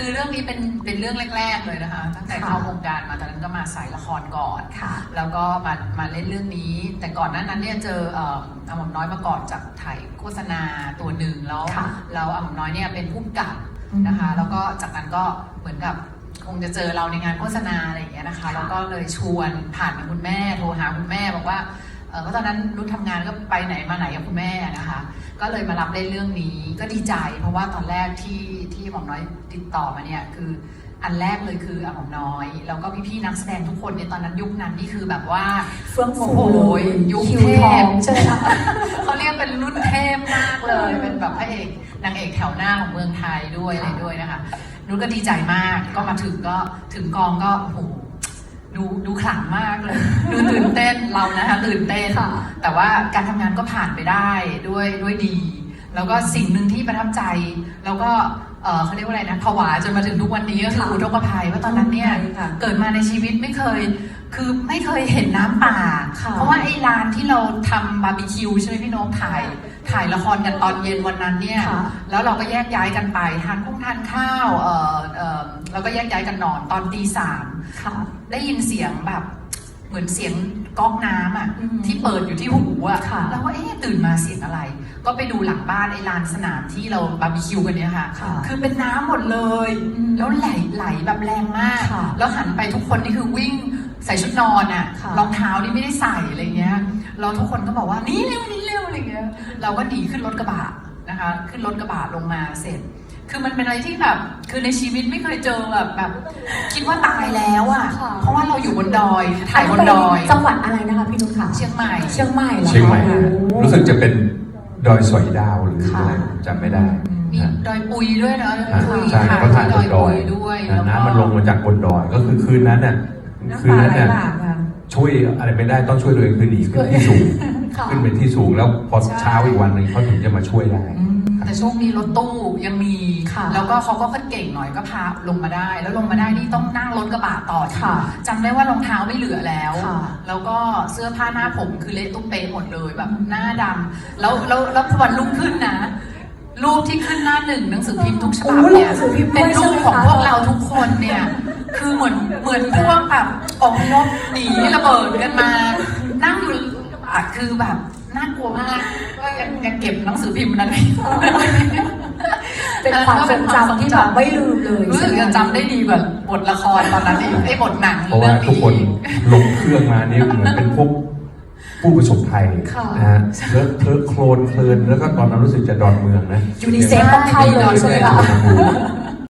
คือเรื่องนี้เป็นเป็นเรื่องแรก ๆ เลยนะคะ ตั้งแต่เข้าวงการมาตอนนั้นก็มาสายละครก่อนค่ะ แล้วก็มามาเล่นเรื่องนี้ แต่ก่อนหนั้นนั้นเนี่ยเจอเอ่ออาหม่อมน้อยมาก่อนจากถ่ายโฆษณาตัวหนึ่งแล้วค่ะแล้วอาหม่อมน้อยเนี่ยเป็นผู้กำกับอืมนะคะแล้วก็จากนั้นก็เหมือนกับคงจะเจอเราในงานโฆษณาอะไรอย่างเงี้ยนะคะ ค่ะ แล้วก็เลยชวนผ่านทางคุณแม่โทรหาคุณแม่บอกว่า เออก็ตอนนั้นนุชทำงานก็ไปไหนมาไหนกับคุณแม่นะคะ ก็เลยมารับเล่นเรื่องนี้ก็ดีใจ เพราะว่าตอนแรกที่ที่หม่อมน้อยติดต่อมาเนี่ยคืออันแรกเลยคืออาหม่อมน้อยแล้วก็พี่ๆนักแสดงทุกคนในยตอนนั้นยุคนั้นนี่คือแบบว่าเฟื่องฟูโอ้โหเลยยุคคิวเทพทองใช่ไหมคะเขาเรียกเป็นรุ่นเทพมากเลยเป็นแบบพระเอกนางเอกแถวหน้าของเมืองไทยด้วยอะไรด้วยนะคะนุชก็ดีใจมากก็มาถึงก็ถึงกองก็โอ้โหดูดูขลังมากเลยดูตื่น เต้นเรานะคะตื่นเต้นค่ะ แต่ว่าการทำงานก็ผ่านไปได้ด้วยด้วยดี แล้วก็สิ่งหนึ่งที่ประทับใจ แล้วก็เอ่อเขาเรียกว่าอะไรนะผวาจนมาถึงทุกวันนี้ก็คือค่ะอุทกภัยว่าตอนนั้นเนี่ยค่ะเกิดมาในชีวิตไม่เคย คือไม่เคยเห็นน้ำป่า ค่ะเพราะว่าไอ้ร้านที่เราทำบาร์บีคิวใช่ไหมพี่น้องถ่าย ถ่ายละครกันตอนเย็นวันนั้นเนี่ย ค่ะ แล้วเราก็แยกย้ายกันไปทานข้งทานข้าวเออเออเราก็แยกย้ายกันนอนตอนตีสาม ค่ะ ได้ยินเสียงแบบ เหมือนเสียงก๊อกน้ำอะอืมที่เปิดอยู่ที่หูอะค่ะ แล้วก็เอ๊ะตื่นมาเสียงอะไร ก็ไปดูหลังบ้านไอ้ลานสนามที่เราบาร์บีคิวกันเนี่ยค่ะ ค่ะ คือเป็นน้ำหมดเลย อืมแล้วไหลไหลแบบแรงมาก ค่ะแล้วหันไปทุกคนนี่คือวิ่งใส่ชุดนอนอะค่ะ รองเท้านี่ไม่ได้ใส่อะไรเงี้ยแล้วทุกคนก็บอกว่าหนี่เร็วหนี่เร็วอะไรเงี้ย เราก็หนีขึ้นรถกระบะนะคะ ขึ้นรถกระบะลงมาเสร็จ คือมันเป็นอะไรที่แบบ คือในชีวิตไม่เคยเจอแบบแบบ คิดว่าตายแล้วอะ ค่ะ เพราะว่าเราอยู่บนดอย ถ่ายบนดอย จังหวัดอะไรนะคะพี่นุชค่ะ เชียงใหม่ เชียงใหม่เหรอคะเชียงใหม่โอ้โรู้สึกจะเป็นดอยสอยดาวหรือค่ะ อะไรจำไม่ได้มีนะดอยปุยด้วยเนาะอ่าปุยใช่ค่ะเขาถ่ายบดอนยดอปุยยด้วยนะแล้วก็น้ำมันลงมาจากบนดอย ก็คือคืนนั้นน่ะคืนนั้นน่ะช่วยอะไรไม่ได้ต้องช่วยตัวเองคือหนีขึ้นที่สูง ค่ะ ขึ้นไปที่สูงแล้วพอเช้าอีกวันหนึ่งเขาถึงจะมาช่วยได้ อืม แต่โชคดีรถตู้ยังมีค่ะแล้วก็เขาก็ค่อนเก่งหน่อยก็พาลงมาได้ แล้วลงมาได้นี่ต้องนั่งรถกระบะต่อค่ะจำได้ว่ารองเท้าไม่เหลือแล้วค่ะแล้วก็เสื้อผ้าหน้าผมคือเละตุ้มเป๊ะหมดเลยแบบหน้าดำแล้วแล้วแล้ววันรุ่งขึ้นนะรูปที่ขึ้นหน้าหนึ่งหนังสือพิมพ์ทุกฉบับเนี่ยโอ้หนังสือพิมพ์ด้วยเป็นรูปของใช่ไหมคะพวกเราทุกคนเนี่ย คือเหมือนเหมือนพวกแบบอพยพหนีระเบิดกันมา นั่งอยู่ อะคือแบบน่ากลัวมากก็ยังยังเก็บหนังสือพิมพ์นั้นไว้เป็นความทรงจำที่แบบไม่ลืมเลยรู้สึกจะจำได้ดีกว่าบทละครตอนนั้นอีกไอ้บทหนังเพราะว่าทุกคนลงเครื่องมานี่เหมือนเป็นพวกผู้ประสบภัยค่ะนะฮะเลอะเทอะโคลนเคลินแล้วก็ตอนนั้นรู้สึกจะดอนเมืองนะยูนิเซฟต้องเข้าเลยใช่ไหมคะใช่